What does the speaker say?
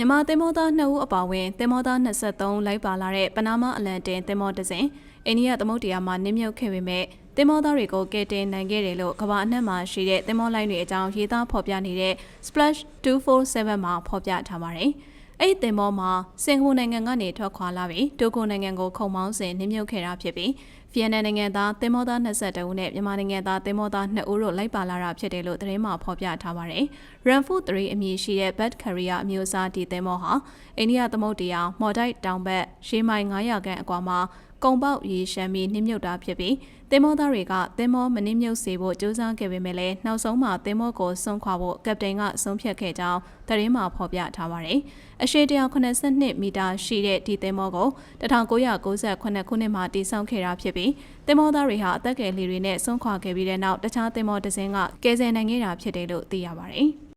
မြန်မာသင်္ဘောသား2ဦးအပါအဝင်သင်္ဘောသား23လိုက်ပါလာတဲ့ပနာမအလန်တင်သင်္ဘောတစ်စင်းအိန္ဒိယသမုဒ္ဒရာမှာနင်းမြုပ်ခဲ့ပေမဲ့သင်္ဘောသားတွေကိုကယ်တင်နိုင်ခဲ့တယ်လို့ကမ္ဘာအနှံ့မှာရှိတဲ့သင်္ဘောလိုင်းတွေအကြောင်းရေးသားဖော်ပြနေတဲ့ Splash 247မှာဖော်ပြထားပါတယ်။ အဲ့ဒီသင်္ဘောမှာစင်ကာပူနိုင်ငံကနေထွက်ခွာလာပြီးတိုကိုနိုင်ငံကိုခုံမောင်းစဉ်နင်းမြုပ်ခဲ့တာဖြစ်ပြီးဗီယက်နမ်နိုင်ငံသားသင်္ဘောသား22ဦးနဲ့မြန်မာနိုင်ငံသားသင်္ဘောသား2ဦးတို့လိုက်ပါလာတာဖြစ်တယ်လို့သတင်းမှာဖော်ပြထားပါတယ်။ Ranfu 3အမည်ရှိတဲ့ Bad Carrier အမျိုးအစားဒီသင်္ဘောဟာအိန္ဒိယသမုဒ္ဒရာမော်ဒိုက်တောင်ဘက်ရှေးမိုင်900ခန့်အကွာမှာကုံပေါက်ရေရှမ်းပြီးနှိမ့်မြုပ်တာဖြစ်ပြီးသင်္ဘောသားတွေကသင်္ဘောမနှိမ့်မြုပ်စေဖို့ကြိုးစားခဲ့ပေမဲ့လည်းနောက်ဆုံးမှာသင်္ဘောကိုဆုံးခွာဖို့ကပတိန်ကဆုံးဖြတ်ခဲ့ကြောင်းသတင်းမှာဖော်ပြထားပါတယ်။အရှေ့182မီတာရှိတဲ့ဒီသင်္ဘောကို1998ခုနှစ်မှာတည်ဆောက်ခဲ့တာဖြစ်ပြီးသင်္ဘောသားတွေဟာအသက်ငယ်လေးတွေနဲ့ဆုံးခွာခဲ့ပြီးတဲ့နောက်တခြားသင်္ဘောတစ်စင်းကကယ်ဆယ်နိုင်ခဲ့တာဖြစ်တယ်လို့သိရပါတယ်။